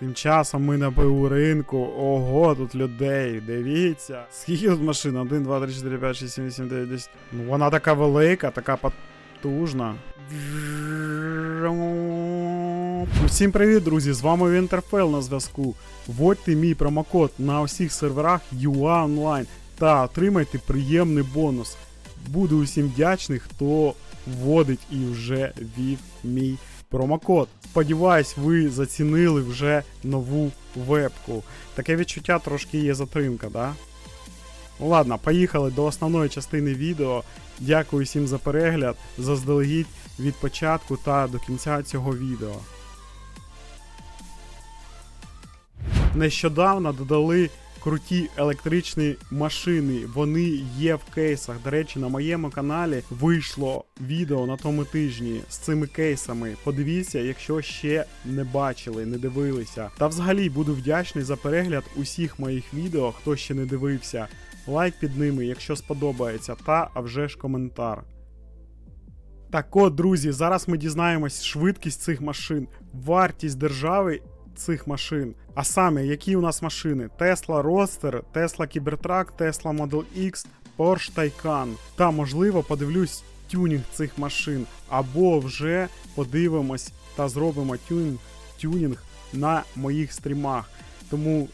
Тим часом ми на БУ ринку. Ого, тут людей. Дивіться. Скільки тут машин? 1, 2, 3, 4, 5, 6, 7, 8, 9, 10. Ну вона така велика, така потужна. Усім привіт, друзі! З вами Вінтерфел на зв'язку. Вводьте мій промокод на усіх серверах UA Online та отримайте приємний бонус. Буду усім вдячний, хто вводить і вже ввів мій промокод. Сподіваюсь, ви зацінили вже нову вебку. Таке відчуття трошки є затримка, да? Ну ладно, поїхали до основної частини відео. Дякую всім за перегляд, заздалегідь від початку та до кінця цього відео. Нещодавно додали круті електричні машини. Вони є в кейсах. До речі, на моєму каналі вийшло відео на тому тижні з цими кейсами. Подивіться, якщо ще не бачили, не дивилися. Та взагалі буду вдячний за перегляд усіх моїх відео, хто ще не дивився. Лайк під ними, якщо сподобається, та а вже ж коментар. Так от, друзі, зараз ми дізнаємось швидкість цих машин, вартість держави цих машин. А саме, які у нас машини: Tesla Roadster, Tesla Cybertruck, Tesla Model X, Porsche Taycan. Та, можливо, подивлюсь тюнінг цих машин, або вже подивимось та зробимо тюнінг, тюнінг на моїх стрімах. Тому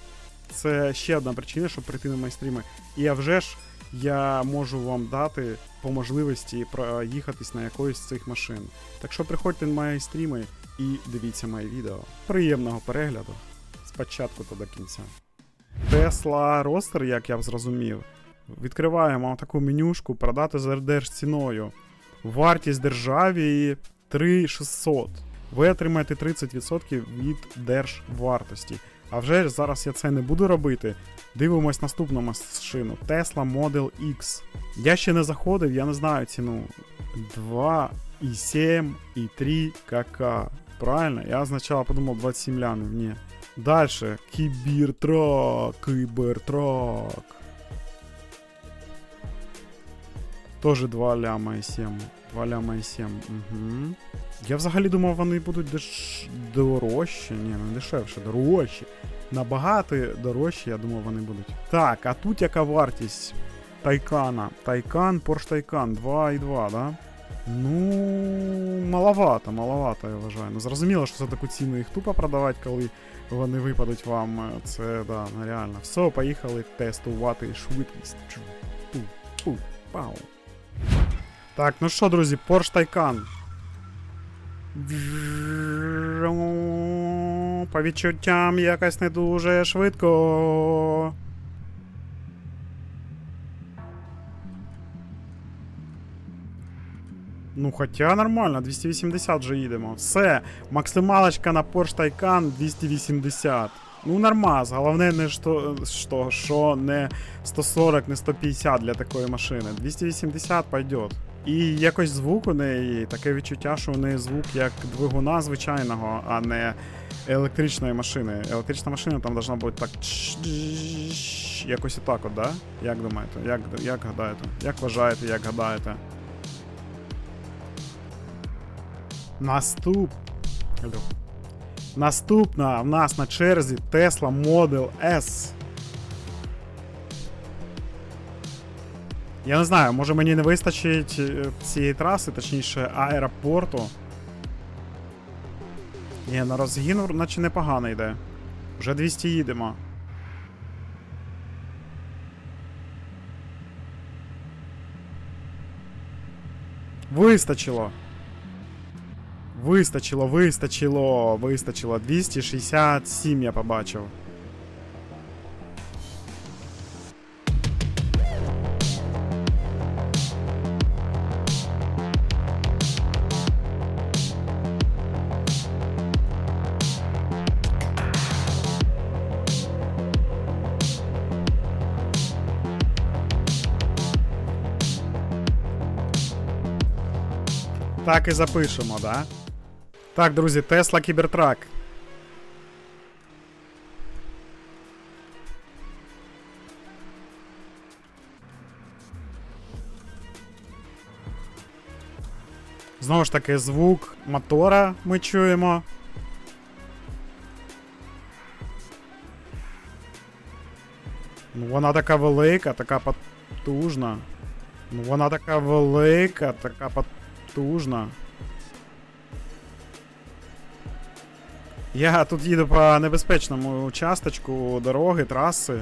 це ще одна причина, щоб прийти на мої стріми. І а вже ж я можу вам дати по можливості проїхатись на якоїсь з цих машин. Так що приходьте на мої стріми і дивіться мої відео. Приємного перегляду спочатку та до кінця. Tesla Roadster, як я зрозумів, відкриваємо таку менюшку продати за держціною. Вартість державі 3600. Ви отримаєте 30% від держвартості. А вже ж зараз я це не буду робити. Дивимось наступну машину Tesla Model X. Я ще не заходив, я не знаю ціну. 2,7 і 3 КК. Правильно? Я спочатку подумав 27 лямів, ні. Дальше. Кібертрак, кібертрак. Тоже 2 ляма і 7. 2 ляма 7. Угу. Я взагалі думав, вони будуть деш... дорожчі. Ні, не дешевше, дорожчі. Набагато дорожчі, я думав, вони будуть. Так, а тут яка вартість Тайкана? Тайкан, Porsche Taycan 2,2, да? Ну, маловато, маловато, я вважаю. Ну, зрозуміло, що за таку ціну їх тупо продавати, коли вони випадуть вам. Це да, нереально. Все, поїхали тестувати швидкість. Пу, пу, пау. Так, ну що, друзі, Porsche Taycan. По відчуттям якось не дуже швидко. Ну, хоча нормально, 280 вже їдемо. Все, максималочка на Porsche Taycan 280. Ну, нормаз. Головне, не що, що, що не 140, не 150 для такої машини. 280 пойдет. І якось звук у неї, таке відчуття, що у неї звук як двигуна звичайного, а не електричної машини. Електрична машина там должна бути так. Якось отак, от, да? Як думаєте? Як, як гадаєте? Як вважаєте, як гадаєте? Наступ. Наступна в нас на черзі Tesla Model S. Я не знаю, може мені не вистачить е, цієї траси, точніше аеропорту. Ні, на розгін, наче непогано йде. Вже 200 їдемо. Вистачило. Вистачило, вистачило, вистачило. 267 я побачив. Так і запишемо, да? Так, друзі, Тесла Кібертрак. Знову ж таки, звук мотора ми чуємо. Ну, Вона така велика, така потужна. Ну, Вона така велика, така потужна. Я тут їду по небезпечному участочку дороги, траси.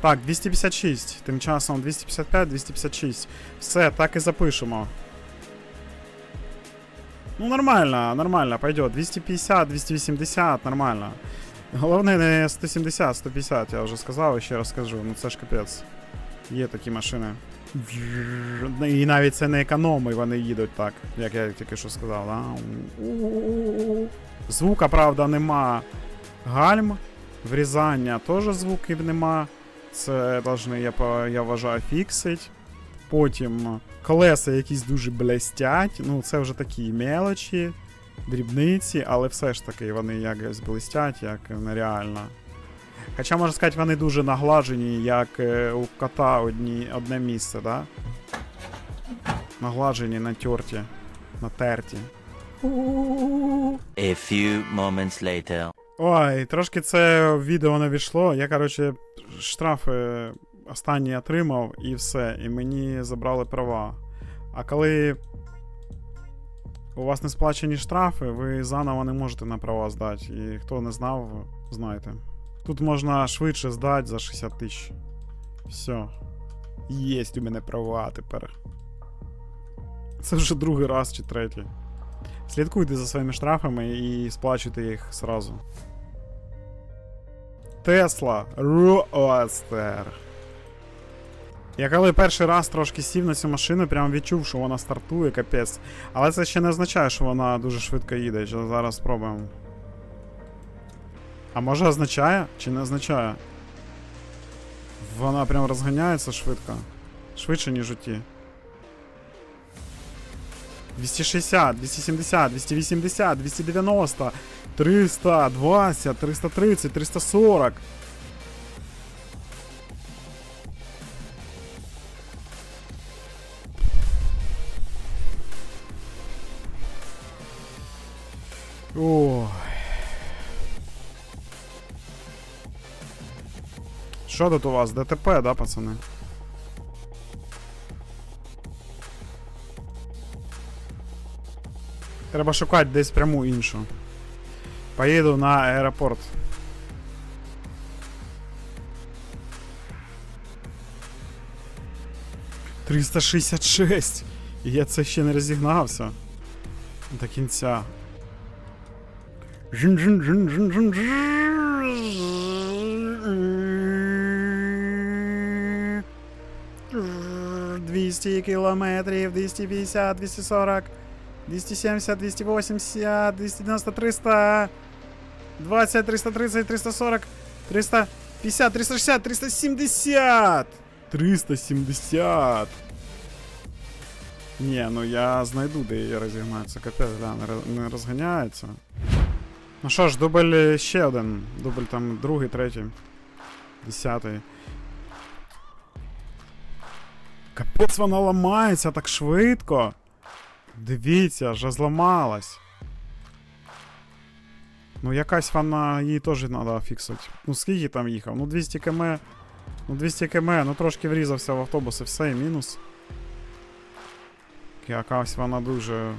Так, 256. Тим часом 255, 256. Все, так і запишемо. Ну, нормально, нормально, пойдет. 250, 280, нормально. Головне не 170, 150, я вже сказав і ще раз скажу. Ну це ж капець. Є такі машини. І навіть це не економи, вони їдуть так, як я тільки що сказав. Да? Звука, правда, нема. Гальм, врізання теж звуків нема. Це должны, я, я вважаю, фіксить. Потім колеса якісь дуже блестять. Ну, це вже такі мелочі, дрібниці, але все ж таки вони якось блестять, як нереально. Хоча, можна сказати, вони дуже наглажені, як е, у кота одні, одне місце, да? Наглажені, натерті, натерті. A few moments later. Ой, трошки це відео не війшло. Я, коротше, штрафи останні отримав і все. І мені забрали права. А коли у вас не сплачені штрафи, ви заново не можете на права здати. І хто не знав, знаєте. Тут можна швидше здати за 60 тисяч. Все. Єсть у мене права тепер. Це вже другий раз чи третій. Слідкуйте за своїми штрафами і сплачуйте їх сразу. Тесла Роастер. Я коли перший раз трошки сів на цю машину, прям відчув, що вона стартує, капець. Але це ще не означає, що вона дуже швидко їде. Зараз спробуємо. А може означає? Чи не означає? Вона прям розганяється швидко. Швидше, ніж у ті. 260, 270, 280, 290, 320, 330, 340. Ой. Що тут у вас? ДТП, да, пацани? Треба шукати десь пряму іншу. Поїду на аеропорт. Триста я це ще не розігнався. До кінця. Жин-жин-жин-жин-жин. 200 кілометрів, 250, 240, 270, 280, 290, 300, 20, 330, 340, 350, 360, 370! 370! Ні, ну я знайду, де її розігнати. Це капець, да, не, роз- не розганяється. Ну що ж, дубль ще один. Дубль там другий, третій, десятий. Капець вона ламається так швидко. Дивіться, вже зламалась. Ну, якась вона, її теж треба фіксити. Ну, скільки там їхав? Ну, 200 км. Ну, 200 км, ну трошки врізався в автобус і все, і мінус. Якась вона дуже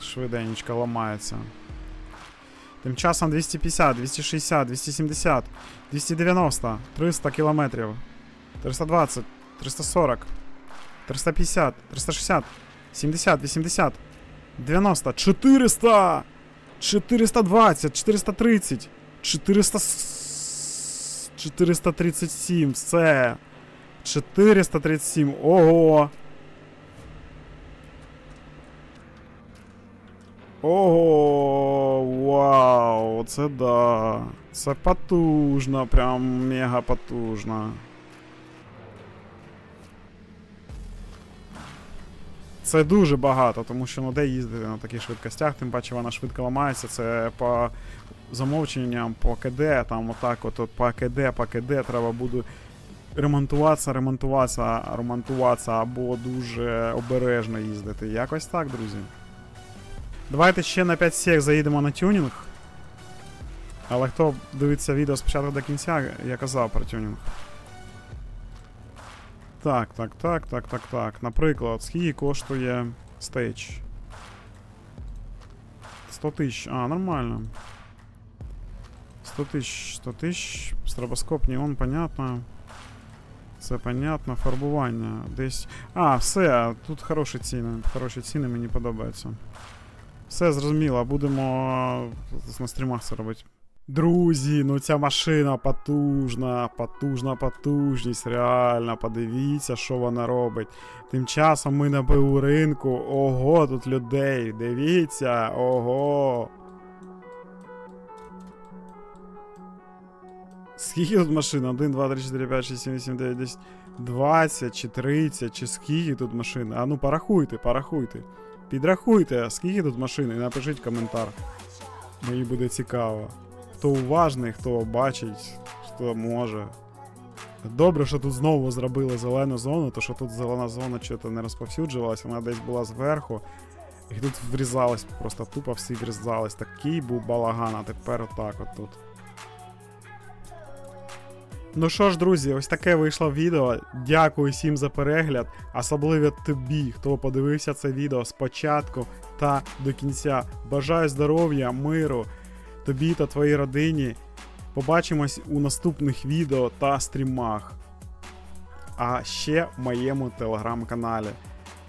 швиденько ламається. Тим часом 250, 260, 270, 290, 300 кілометрів, 320, 340, 350, 360, 70, 80, 90, 400, 420, 430, 400, 437, все. 437, ого. Ого, вау, це да. Це потужно, прям мега потужно. Це дуже багато, тому що ну де їздити на таких швидкостях, тим паче вона швидко ламається. Це по замовченням, по КД, там отак, от, от по КД, по КД треба буде ремонтуватися, ремонтуватися, ремонтуватися або дуже обережно їздити. Якось так, друзі. Давайте ще на 5 сек заїдемо на тюнінг. Але хто дивиться відео спочатку до кінця, я казав про тюнінг. Так, так, так, так, так, так. Наприклад, скільки коштує стейдж? 100 тисяч. А, нормально. 100 тисяч, 100 тисяч. Стробоскоп, неон, понятно. Це понятно. Фарбування. Десь. А, все, тут хороші ціни. Хороші ціни мені подобаються. Все зрозуміло, будемо на стрімах це робити. Друзі, ну ця машина потужна, потужна потужність, реально, подивіться, що вона робить. Тим часом ми на БУ ринку. Ого, тут людей. Дивіться, ого. Скільки тут машин? 1, 2, 3, 4, 5, 6, 7, 8, 9, 10, 20 чи 30, чи скільки тут машин? А ну порахуйте, порахуйте. Підрахуйте, скільки тут машин, і напишіть коментар. Мені буде цікаво. Хто уважний, хто бачить, хто може. Добре, що тут знову зробили зелену зону, то що тут зелена зона чого-то не розповсюджувалася, вона десь була зверху. І тут врізалась, просто тупо всі врізались. Такий був балаган, а тепер отак от тут. Ну що ж, друзі, ось таке вийшло відео. Дякую всім за перегляд, особливо тобі, хто подивився це відео спочатку та до кінця. Бажаю здоров'я, миру тобі та твоїй родині. Побачимось у наступних відео та стрімах. А ще в моєму телеграм-каналі.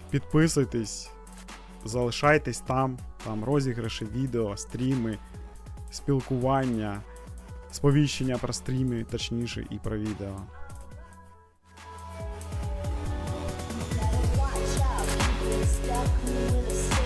Підписуйтесь, залишайтесь там, там розіграші, відео, стріми, спілкування, сповіщення про стріми, точніше, і про відео. stuck, we will escape.